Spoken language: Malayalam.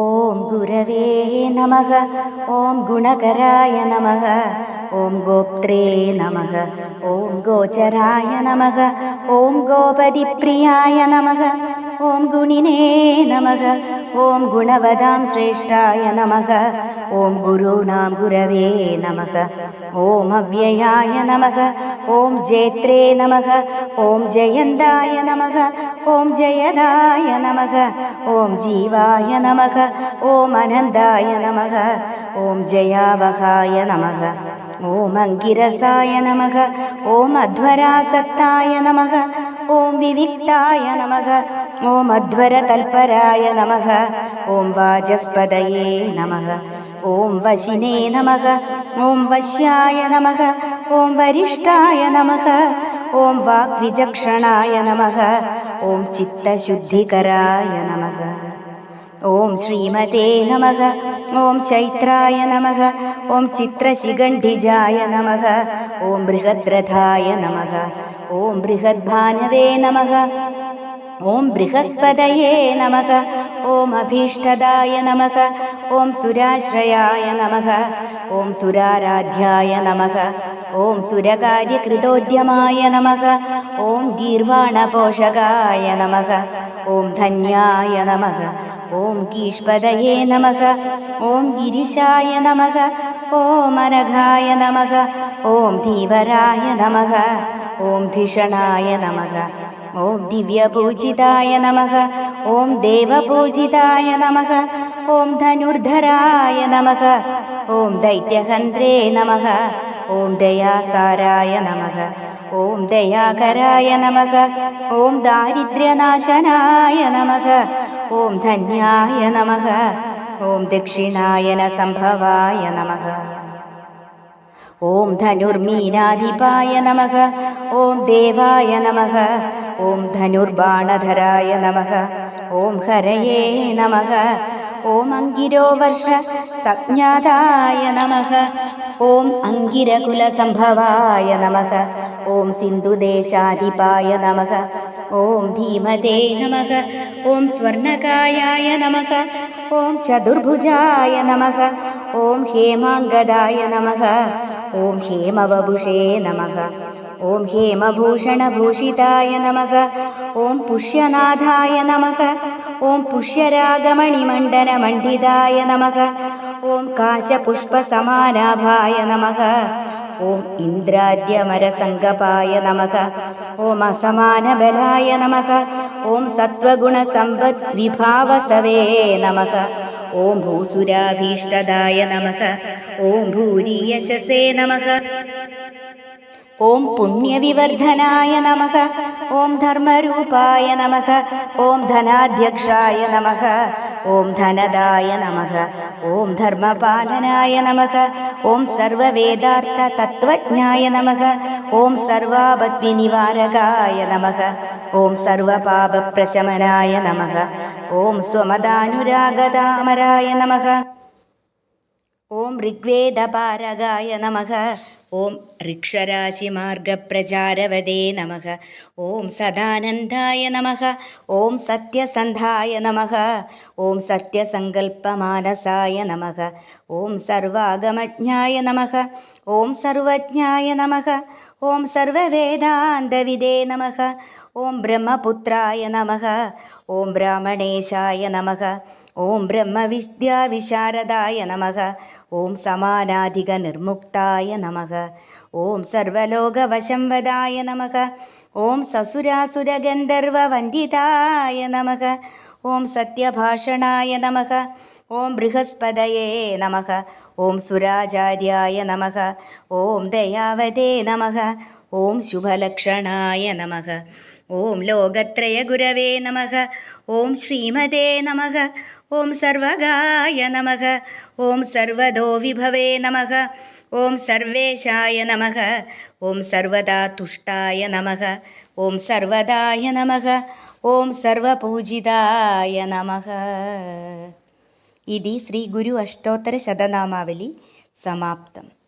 ॐ गुरवे नमः ॐ गुणकराय नमः ॐ गोप्त्रे नमः ॐ गोचराय नमः ॐ गोपदिप्रियाय नमः ॐ गुणिने नमः ॐ ॐ गुणवदां श्रेष्ठाय नमः ॐ गुरूणां गुरवे नमः ॐ अव्ययाय नमः ॐ जेत्रे नमः ॐ जयन्ताय नमः ॐ जयदाय नमः ॐ जीवाय नमः ॐ अनन्दाय नमः ॐ जयावहाय नमः ॐ अङ्गिरसाय नमः ॐ अध्वरासक्ताय नमः ॐ विविक्ताय नमः ॐ अध्वरतल्पराय नमः ॐ वाचस्पदये नमः ॐ वशिने नमः ॐ वश्याय नमः ॐ वरिष्ठाय नमः ॐ वाग्विचक्षणाय नमः ॐ चित्तशुद्धिकराय नमः ॐ श्रीमते नमः ॐ चैत्राय नमः ॐ चित्रशिगण्डिजाय नमः ॐ बृहद्रथाय नमः ॐ बृहद्भानवे नमः ॐ बृहस्पतये नमः ॐ अभीष्टदाय नमः ॐ सुराश्रयाय नमः ॐ सुराराध्याय नमः ഓം സുരകാര്യകൃതോദ്യമായ നമ ഓം ഗീർവാണപോഷകായ നമ ഓം ധന്യായ നമ ഓം ഗീഷ്പതയേ നമ ഓം ഗിരിശായ നമ ഓം അനഘായ നമ ഓം ധീവരായ നമ ഓം ധിഷണായ നമ ഓം ദിവ്യപൂജിതായ നമ ഓം ദേവപൂജിതായ നമ ഓം ധനുർധരായ നമ ഓം ദൈത്യഹന്ത്രേ നമ ഓം ദയാസാരായ നമക ഓം ദയാകരായ നമക ഓം ദാരിദ്ര്യനാശനായ നമക ഓം ധന്യായ നമക ഓം ദക്ഷിണായന സംഭവായ നമക ഓം ധനുർമീനാധിപായ നമക ഓം ദേവായ നമക ഓം ധനുർബാണധരായ നമക ഓം ഹരയേ നമക ഓം അങ്കിരോ വർഷ സജ്ഞാതായ നമ. ഓം അങ്കിരകുലസംഭവായ നമ. ഓം സിന്ധുദേശാധിപായ നമ. ഓം ധീമതേ നമ. ഓം സ്വർണകായായ നമ. ഓം ചതുർഭുജായ നമ. ഓം ഹേമാംഗദായ നമ. ഓം ഹേമവഭുഷേ നമ. ഓം ഹേമഭൂഷണഭൂഷിതായ നമ. ഓം പുഷ്യനാഥായ നമ. ഓം പുഷ്യരാഗമണിമണ്ഡനമണ്ഡിതായ നമ. ഓം കാശപുഷ്പസമാനാഭായ നമഃ. ഓം ഇന്ദ്രാദ്യമരസംഗപായ നമഃ. ഓം അസമാനബലായ നമഃ. ഓം സത്വഗുണസമ്പദ് വിഭാവസവേ നമഃ. ഓം ഭൂസുരാഭീഷ്ടദായ നമഃ. ഓം ഭൂരിയശസേ നമഃ. ഓം പുണ്യവിവർദ്ധനായ നമഃ. ഓം ധർമ്മരൂപായ നമഃ. ഓം ധനാധ്യക്ഷായ നമഃ. ഓം ധനദായ നമ. ഓം ധർമ്മപാലനായ നമഃ. ഓം സർവവേദാർത്ഥ തത്വജ്ഞായ നമഃ. ഓം സർവാപദ്വിനിവാരകായ നമഃ. ഓം സർവപാപപ്രശമനായ നമഃ. ഓം സ്വമതാനുരാഗതാമരായ നമഃ. ഓം ഋഗ്വേദപാരകായ നമ. ॐ ऋक्षराशिमार्गप्रचारवदे नमः। ॐ सदानन्दाय नमः। ॐ सत्यसन्धाय नमः। ॐ सत्यसङ्कल्पमानसाय नमः। ॐ सर्वागमज्ञाय नमः। ॐ सर्वज्ञाय नमः। ॐ सर्ववेदान्तविदे नमः। ॐ ब्रह्मपुत्राय नमः। ॐ ब्राह्मणेशाय नमः। ഓം ബ്രഹ്മവിദ്യാവിശാരദായ നമ. ഓം സമാനാധിക നിർമുക്തായ നമ. ഓം സർവലോകവശംവദായ നമ. ഓം സസുരാസുരഗന്ധർവവന്ദിതായ നമ. ഓം സത്യഭാഷണായ നമ. ഓം ബൃഹസ്പതയേ നമ. ഓം സുരാചാര്യായ നമ. ഓം ദയാവതേ നമ. ഓം ശുഭലക്ഷണായ നമ. ॐ लोकत्रयगुरवे नमः ॐ श्रीमदे नमः ॐ सर्वगाय नमः ॐ सर्वदो विभवे नमः ॐ सर्वेशाय नमः ॐ सर्वदा तुष्टाय नमः ॐ सर्वदाय नमः ॐ सर्वपूजिताय नमः। इति श्रीगुरु अष्टोत्तरशतनामावली समाप्तम्।